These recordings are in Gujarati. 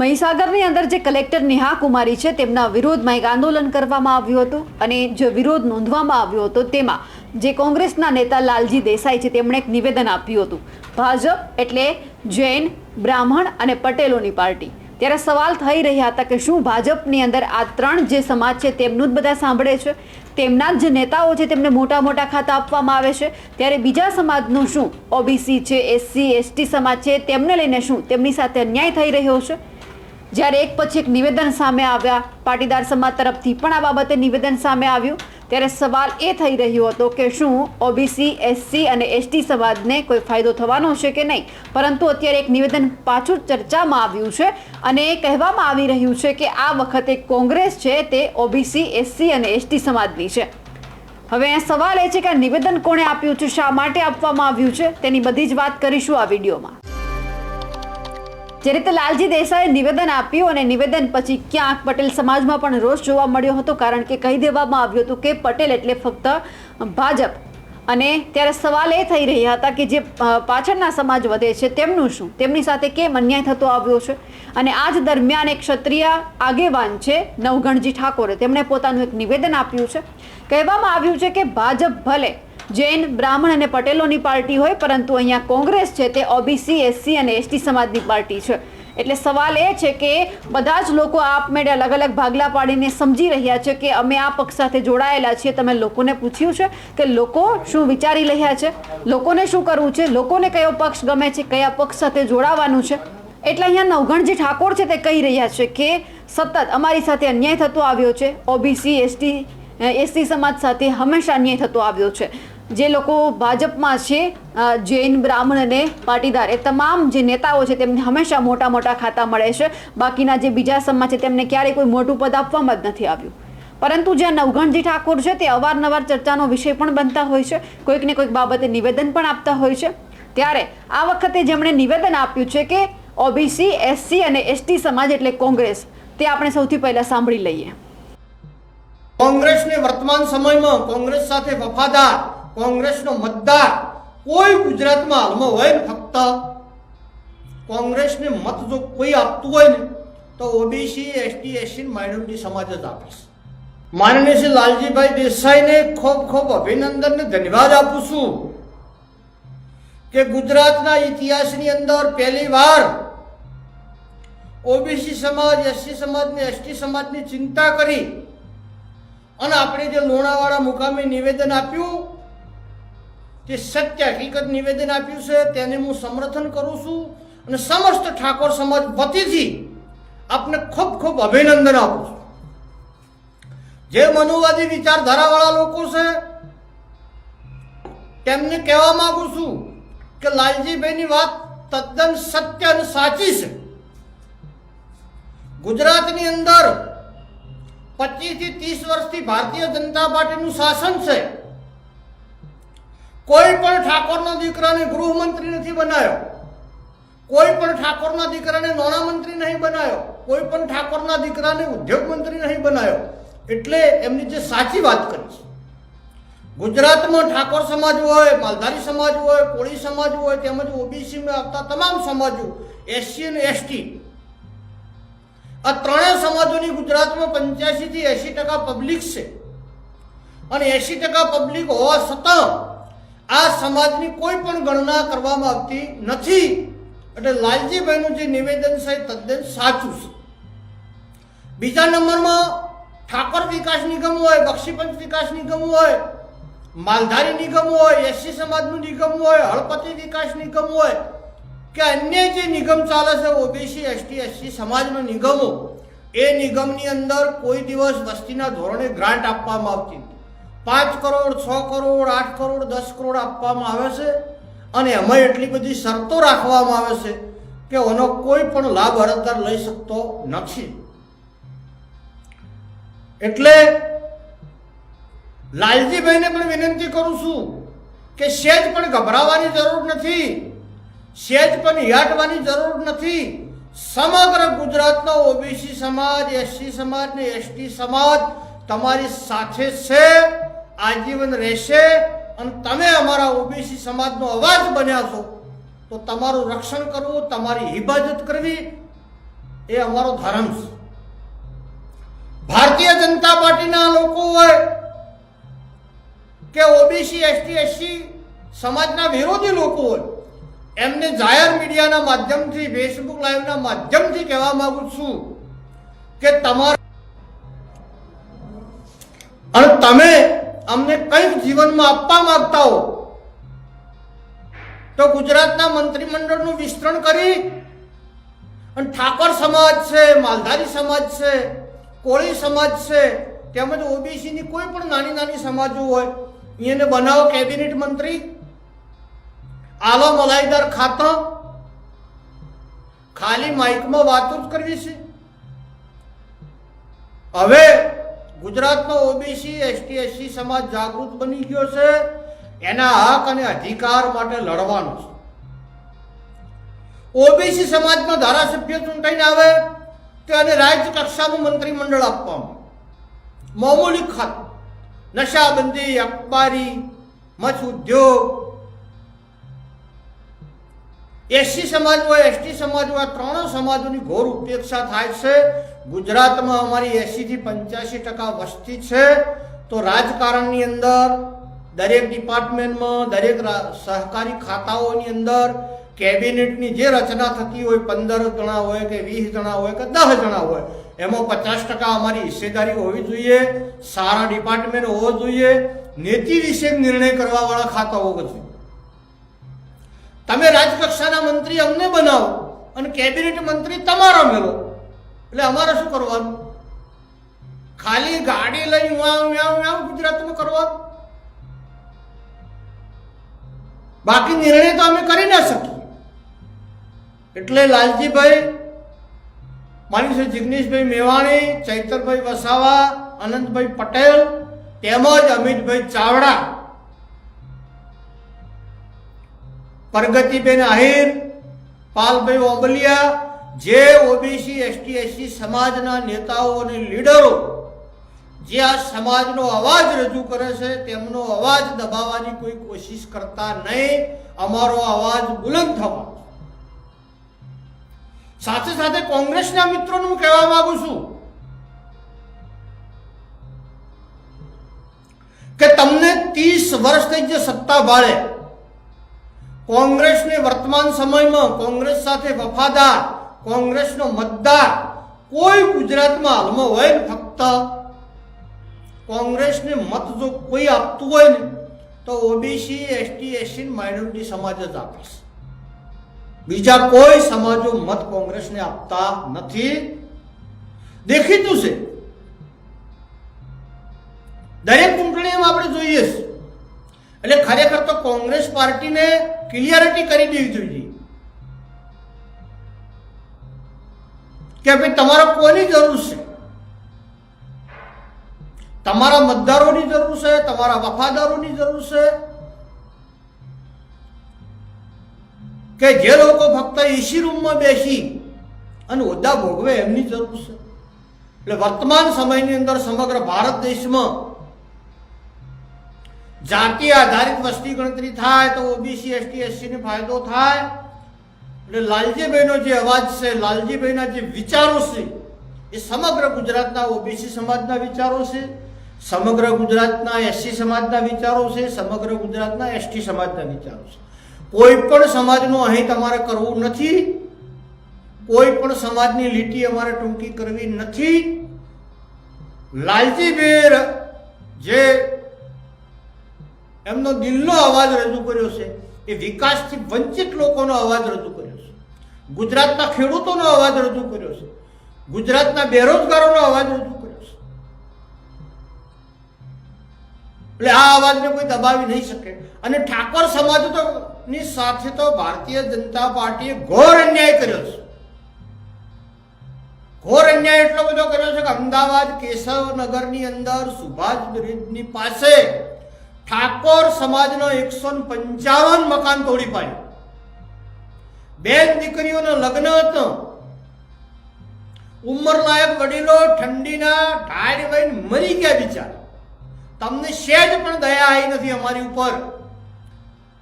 મહીસાગરની અંદર જે કલેક્ટર નેહા કુમારી છે, તેમના વિરોધમાં એક આંદોલન કરવામાં આવ્યું હતું અને જે વિરોધ નોંધવામાં આવ્યો હતો, તેમાં જે કોંગ્રેસના નેતા લાલજી દેસાઈ છે, તેમણે એક નિવેદન આપ્યું હતું. ભાજપ એટલે જૈન, બ્રાહ્મણ અને પટેલોની પાર્ટી. ત્યારે સવાલ થઈ રહ્યા હતા કે શું ભાજપની અંદર આ ત્રણ જે સમાજ છે, તેમનું જ બધા સાંભળે છે? તેમના જ નેતાઓ છે, તેમને મોટા મોટા ખાતા આપવામાં આવે છે? ત્યારે બીજા સમાજનું શું? ઓબીસી છે, એસસી, એસટી સમાજ છે, તેમને લઈને શું? તેમની સાથે અન્યાય થઈ રહ્યો છે? જ્યારે એક પછી એક નિવેદન સામે આવ્યા, પાટીદાર સમાજ તરફથી પણ આ બાબતે નિવેદન સામે આવ્યું. ત્યારે સવાલ એ થઈ રહ્યો હતો કે શું ઓબીસી એસસી અને એસટી સમાજને કોઈ ફાયદો થવાનો છે કે નહીં? પરંતુ અત્યારે એક નિવેદન પાછું ચર્ચામાં આવ્યું છે અને એ કહેવામાં આવી રહ્યું છે કે આ વખતે કોંગ્રેસ છે તે ઓબીસી એસસી અને એસટી સમાજની છે. હવે અહીંયા સવાલ એ છે કે આ નિવેદન કોણે આપ્યું છે? શા માટે આપવામાં આવ્યું છે? તેની બધી જ વાત કરીશું આ વિડીયોમાં. જે રીતે લાલજી દેસાઈએ નિવેદન આપ્યું અને નિવેદન પછી ક્યાંક પટેલ સમાજમાં પણ રોષ જોવા મળ્યો હતો, કારણ કે કહી દેવામાં આવ્યું હતું કે પટેલ એટલે ફક્ત ભાજપ. અને ત્યારે સવાલ એ થઈ રહ્યા હતા કે જે પાછળના સમાજ વધે છે, તેમનું શું? તેમની સાથે કેમ અન્યાય થતો આવ્યો છે? અને આ જ દરમિયાન એક ક્ષત્રિય આગેવાન છે, નવગણજી ઠાકોરે, તેમણે પોતાનું એક નિવેદન આપ્યું છે. કહેવામાં આવ્યું છે કે ભાજપ ભલે જૈન, બ્રાહ્મણ અને પટેલોની પાર્ટી હોય, પરંતુ અહીંયા કોંગ્રેસ છે તે ઓબીસી, એસસી અને એસટી સમાજની પાર્ટી છે. એટલે સવાલ એ છે કે બધા જ લોકો આપમેળે અલગ અલગ ભાગલા પાડીને સમજી રહ્યા છે કે અમે આ પક્ષ સાથે જોડાયેલા છીએ. તમે લોકોને પૂછ્યું છે કે લોકો શું વિચારી રહ્યા છે? લોકોને શું કરવું છે? લોકોને કયો પક્ષ ગમે છે? કયા પક્ષ સાથે જોડાવાનું છે? એટલે અહીંયા નવગણજી ઠાકોર છે તે કહી રહ્યા છે કે સતત અમારી સાથે અન્યાય થતો આવ્યો છે. ઓબીસી, એસટી એસટી સમાજ સાથે હંમેશા અન્યાય થતો આવ્યો છે. જે લોકો ભાજપમાં છે જૈન બ્રાહ્મણ અને પાટીદાર, એ તમામ જે નેતાઓ છે તેમને હંમેશા મોટા મોટા ખાતા મળે છે. બાકીના જે બીજા સમાજ છે તેમને ક્યારેય કોઈ મોટું પદ આપવામાં જ નથી આવ્યું. પરંતુ જે નવઘણજી ઠાકોર છે, તે અવારનવાર ચર્ચાનો વિષય પણ બનતા હોય છે. કોઈક ને કોઈક બાબતે નિવેદન પણ આપતા હોય છે. ત્યારે આ વખતે જેમણે નિવેદન આપ્યું છે કે ઓબીસી એસસી અને એસટી સમાજ એટલે કોંગ્રેસ, તે આપણે સૌથી પહેલા સાંભળી લઈએ. કોંગ્રેસને વર્તમાન સમયમાં કોંગ્રેસ સાથે વફાદાર કોંગ્રેસનો મતદાર કોઈ ગુજરાતમાં હાલમાં હોય ને ફક્ત, કોંગ્રેસને મત જો કોઈ આપતું હોય ને, તો ઓબીસી એસટી એસસી માઇનોરિટી સમાજ જ આપીશ. માનનીય શ્રી લાલજીભાઈ દેસાઈને ખૂબ ખૂબ અભિનંદન ને ધન્યવાદ આપું છું કે ગુજરાતના ઇતિહાસની અંદર પહેલી વાર ઓબીસી સમાજ એસસી સમાજની એસટી સમાજની ચિંતા કરી અને આપણે જે લોણાવાળા મુકામે નિવેદન આપ્યું તે સત્ય હકીકત નિવેદન આપ્યું છે, તેને હું સમર્થન કરું છું અને સમસ્ત ઠાકોર સમાજ વતીથી આપને ખૂબ ખૂબ અભિનંદન આપું છું. જે મનુવાદી વિચારધારાવાળા લોકો છે, તેમને કહેવા માંગુ છું કે લાલજીભાઈની વાત તદ્દન સત્ય અને સાચી છે. ગુજરાતની અંદર પચીસથી ત્રીસ વર્ષથી ભારતીય જનતા પાર્ટીનું શાસન છે. કોઈ પણ ઠાકોરના દીકરાને ગૃહમંત્રી નથી બનાવ્યો કોઈ પણ ઠાકોરના દીકરાને નાણામંત્રી નહીં બનાવ્યો કોઈ પણ ઠાકોરના દીકરાને ઉદ્યોગ મંત્રી નહીં બનાવ્યો એટલે એમની જે સાચી વાત કરી છે. ગુજરાતમાં ઠાકોર સમાજ હોય, માલધારી સમાજ હોય, કોળી સમાજ હોય, તેમજ ઓબીસીમાં આવતા તમામ સમાજો, એસસી અને એસટી, આ ત્રણેય સમાજોની ગુજરાતમાં પંચ્યાસી થી એસી ટકા પબ્લિક છે. અને એસી ટકા પબ્લિક હોવા છતાં આ સમાજની કોઈ પણ ગણના કરવામાં આવતી નથી એટલે લાલજીભાઈનું જે નિવેદન છે તદ્દન સાચું છે બીજા નંબરમાં ઠાકોર વિકાસ નિગમ હોય, બક્ષીપંચ વિકાસ નિગમ હોય, માલધારી નિગમ હોય, એસસી સમાજનું નિગમ હોય, હળપતિ વિકાસ નિગમ હોય, કે અન્ય જે નિગમ ચાલે છે, ઓબીસી, એસટી, એસસી સમાજના નિગમો, એ નિગમની અંદર કોઈ દિવસ વસ્તીના ધોરણે ગ્રાન્ટ આપવામાં આવતી નથી. પાંચ કરોડ, છ કરોડ, આઠ કરોડ, દસ કરોડ આપવામાં આવે છે અને એમાં એટલી બધી શરતો રાખવામાં આવે છે કે એનો કોઈ પણ લાભ અરજદાર લઈ શકતો નથી. એટલે લાલજીભાઈને પણ વિનંતી કરું છું કે સેજ પણ ગભરાવાની જરૂર નથી, સેજ પણ હિયાટવાની જરૂર નથી. સમગ્ર ગુજરાતનો ઓબીસી સમાજ, એસસી સમાજ ને એસટી સમાજ તમારી સાથે છે. આજીવન રહેશે અને તમે અમારા ઓબીસી સમાજનો અવાજ બન્યા છો, તો તમારું રક્ષણ કરવું, તમારી હિફાજત કરવી, એ અમારો ધર્મ છે. ભારતીય જનતા પાર્ટીના લોકો હોય કે ઓબીસી, એસટી, એસસી સમાજના વિરોધી લોકો હોય, એમને જાહેર મીડિયાના માધ્યમથી, ફેસબુક લાઈવના માધ્યમથી કહેવા માંગુ છું કે તમારા અને તમે અમને કંઈક જીવનમાં આપવા માંગતા હો. તો ગુજરાતના મંત્રીમંડળનું વિસ્તરણ કરી. અને ઠાકોર સમાજ છે, માલધારી સમાજ છે, કોળી સમાજ છે, તેમજ ઓબીસીની કોઈ પણ નાની નાની સમાજો હોય એને બનાવો કેબિનેટ મંત્રી. આલો મલાઈદાર ખાતા. ખાલી માઇકમાં વાતો જ કરવી છે. હવે ગુજરાતનો ઓબીસી એસટી એસસી સમાજ જાગૃત બની ગયો છે. એના હક અને અધિકાર માટે લડવાનો છે. ઓબીસી સમાજનો ધારાસભ્ય ચૂંટાઈને આવે તેને રાજ્ય કક્ષાનું મંત્રીમંડળ આપવામાં મામૂલી ખાતું નશાબંધી, અખબારી મચ્છ ઉદ્યોગ. એસસી સમાજ હોય એસટી સમાજ હોય આ ત્રણેય સમાજોની ઘોર ઉપેક્ષા થાય છે. ગુજરાતમાં અમારી એસી થી પંચ્યાસી ટકા વસ્તી છે, તો રાજકારણની અંદર, દરેક ડિપાર્ટમેન્ટમાં, દરેક સહકારી ખાતાઓની અંદર, કેબિનેટની જે રચના થતી હોય, પંદર જણા હોય કે વીસ જણા હોય કે દસ જણા હોય, એમાં પચાસ ટકા અમારી હિસ્સેદારી હોવી જોઈએ, સારા ડિપાર્ટમેન્ટ હોવો જોઈએ, નીતિ વિશે નિર્ણય કરવાવાળા ખાતા હોવા જોઈએ. તમે રાજકક્ષાના મંત્રી અમને બનાવો અને કેબિનેટ મંત્રી તમારા મેળવો. એટલે અમારે શું કરવાનું? ખાલી ગાડી લઈ વાવ વાવ વાવ ગુજરાતમાં કરવાનું? બાકી નિર્ણય તો અમે કરી ના શકીએ. એટલે લાલજીભાઈ માની છે જિગ્નેશભાઈ મેવાણી, ચૈતરભાઈ વસાવા, અનંતભાઈ પટેલ, તેમજ અમિતભાઈ ચાવડા. પ્રગતિબેન આહિર, પાલભાઈ ઓબલિયા જે ઓબીસી એસટી એસસી સમાજના નેતાઓ અને લીડરો જે આ સમાજનો અવાજ રજૂ કરે છે, તેમનો અવાજ દબાવવાની કોઈ કોશિશ કરતા નહીં. અમારો અવાજ બુલંદ થવા સાથે સાથે કોંગ્રેસના મિત્રોને હું કહેવા માંગુ છું કે તમને ત્રીસ વર્ષથી જે સત્તા ભાળે કોંગ્રેસને વર્તમાન સમયમાં કોંગ્રેસ સાથે વફાદાર કોંગ્રેસનો મતદાર કોઈ ગુજરાતમાં હાલમાં હોય ને ફક્ત, કોંગ્રેસને મત જો કોઈ આપતું હોય ને, તો ઓબીસી એસટી એસસી માઇનોરિટી સમાજ જ આપીશ બીજા કોઈ સમાજો મત કોંગ્રેસને આપતા નથી. દેખીતું છે. દરેક ચૂંટણીમાં આપણે જોઈએ છે. એટલે ખરેખર તો કોંગ્રેસ પાર્ટીને ક્લિયરિટી કરી દેવી જોઈએ. કે ભાઈ તમારે કોની જરૂર છે? તમારા મતદારોની જરૂર છે, તમારા વફાદારોની જરૂર છે? કે જે લોકો ફક્ત એસી રૂમમાં બેસી અને હોદ્દા ભોગવે એમની જરૂર છે? એટલે વર્તમાન સમયની અંદર સમગ્ર ભારત દેશમાં જાતિ આધારિત વસ્તી ગણતરી થાય તો ઓબીસી એસટી એસસીને ફાયદો થાય. એટલે લાલજીભાઈનો જે અવાજ છે, લાલજીભાઈના જે વિચારો છે, એ સમગ્ર ગુજરાતના ઓબીસી સમાજના વિચારો છે, સમગ્ર ગુજરાતના એસસી સમાજના વિચારો છે, સમગ્ર ગુજરાતના એસટી સમાજના વિચારો છે. કોઈ પણ સમાજનું અહીં તમારે કરવું નથી, કોઈ પણ સમાજની લીટી અમારે ટૂંકી કરવી નથી. લાલજીબેર જે એમનો દિલનો અવાજ રજૂ કર્યો છે, એ વિકાસથી વંચિત લોકોનો અવાજ રજૂ કર્યો ગુજરાતના ખેડૂતોનો અવાજ રજૂ કર્યો છે. ગુજરાતના બેરોજગારોનો અવાજ રજૂ કર્યો છે. એટલે આ અવાજને કોઈ દબાવી નહીં શકે. અને ઠાકોર સમાજ તો ની સાથે તો ભારતીય જનતા પાર્ટીએ ઘોર અન્યાય કર્યો છે. ઘોર અન્યાય એટલો બધો કર્યો છે કે અમદાવાદ કેશવનગરની અંદર સુભાષ બ્રિજની પાસે ઠાકોર સમાજનો એકસો પંચાવન મકાન તોડી પાડ્યું. બેન દીકરીઓના લગ્ન હતો. ઉંમરલાયક વડીલો ઠંડીના ટાયર વહીને મરી ગયા બિચારા. તમને સેજ પણ દયા આવી નથી અમારી ઉપર.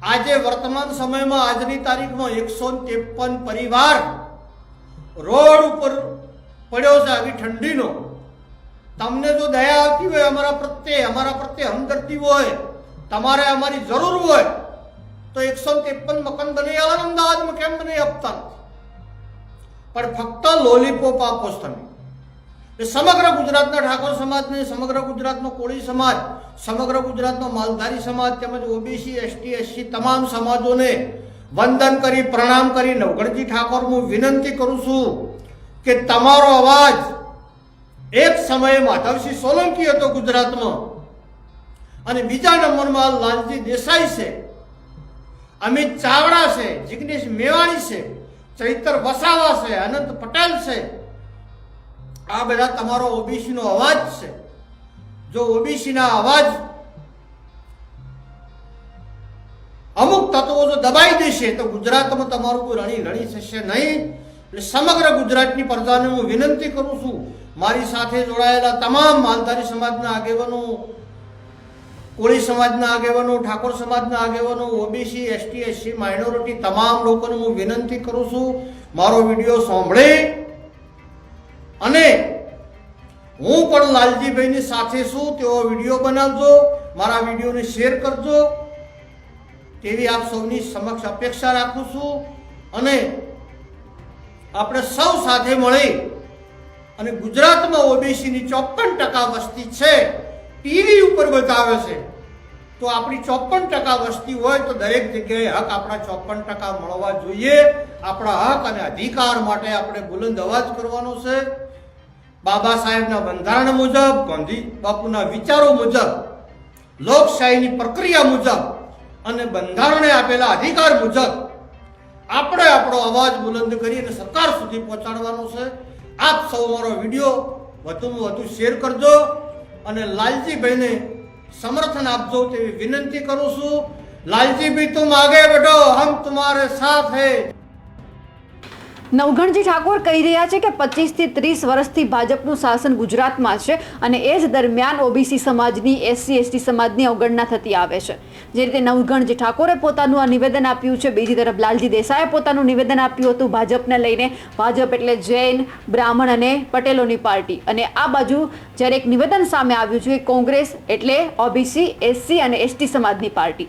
આજે વર્તમાન સમયમાં આજની તારીખમાં એકસો ત્રેપન પરિવાર રોડ ઉપર પડ્યો છે આવી ઠંડીનો. તમને જો દયા આવતી હોય, અમારા પ્રત્યે અમારા પ્રત્યે હમદર્દી હોય, તમારે અમારી જરૂર હોય તો એકસો ત્રેપન મકાન બની આલે અમદાવાદમાં કેમ બની આપતા? પણ ફક્ત લોલીપોપ આપો તમે. સમગ્ર ગુજરાતના ઠાકોર સમાજને સમગ્ર ગુજરાતનો કોળી સમાજ, સમગ્ર ગુજરાતનો માલધારી સમાજ તેમજ ઓબીસી એસટી એસસી તમામ સમાજોને વંદન કરી, પ્રણામ કરી, નવગણજી ઠાકોર હું વિનંતી કરું છું કે તમારો અવાજ એક સમયે માધવસિંહ સોલંકી હતો ગુજરાતમાં. અને બીજા નંબરમાં લાલજી દેસાઈ છે. અમિત ચાવડા છે, જિગ્નેશ મેવાણી છે, ચૈતર વસાવા છે, અનંત પટેલ છે. આ બધા તમારો ઓબીસીનો અવાજ છે. જો ઓબીસીના અવાજ અમુક તત્વો જો દબાઈ દેશે તો ગુજરાતમાં તમારું કોઈ રણી રણી થશે નહીં. એટલે સમગ્ર ગુજરાતની પ્રજાને હું વિનંતી કરું છું, મારી સાથે જોડાયેલા તમામ માલધારી સમાજના આગેવાનો કોળી સમાજના આગેવાનો, ઠાકોર સમાજના આગેવાનો, ઓબીસી, એસટી, એસસી, માઇનોરિટી તમામ લોકોને હું વિનંતી કરું છું, મારો વીડિયો સાંભળે. અને હું પણ લાલજીભાઈની સાથે છું તેવો વીડિયો બનાવજો, મારા વિડીયોને શેર કરજો, તેવી આપ સૌની સમક્ષ અપેક્ષા રાખું છું. અને આપણે સૌ સાથે મળી, અને ગુજરાતમાં ઓબીસીની ચોપન ટકા વસ્તી છે, ટીવી ઉપર બતાવે છે. તો આપણી ચોપન ટકા વસ્તી હોય તો દરેક જગ્યાએ હક આપણા ચોપન ટકા મળવા જોઈએ. આપણા હક અને અધિકાર માટે આપણે બુલંદ અવાજ કરવાનો છે. બાબા સાહેબના બંધારણ મુજબ, ગાંધી બાપુના વિચારો મુજબ, લોકશાહીની પ્રક્રિયા મુજબ અને બંધારણે આપેલા અધિકાર મુજબ આપણે આપણો અવાજ બુલંદ કરી અને સરકાર સુધી પહોંચાડવાનો છે. આપ સૌ મારો વીડિયો વધુમાં વધુ શેર કરજો અને લાલજીભાઈને સમર્થન આપજો તેવી વિનંતી કરું છું. લાલજીભાઈ તુમ આગે બેઠો હમ તમારે સાથ હૈ. નવઘણજી ઠાકોર કહી રહ્યા છે કે પચીસથી ત્રીસ વર્ષથી ભાજપનું શાસન ગુજરાતમાં છે અને એ જ દરમિયાન ઓબીસી સમાજની, એસસી, એસટી સમાજની અવગણના થતી આવે છે. જે રીતે નવઘણજી ઠાકોરે પોતાનું આ નિવેદન આપ્યું છે, બીજી તરફ લાલજી દેસાઈએ પોતાનું નિવેદન આપ્યું હતું ભાજપને લઈને. ભાજપ એટલે જૈન, બ્રાહ્મણ અને પટેલોની પાર્ટી. અને આ બાજુ જ્યારે એક નિવેદન સામે આવ્યું છે કોંગ્રેસ એટલે ઓબીસી, એસસી અને એસટી સમાજની પાર્ટી.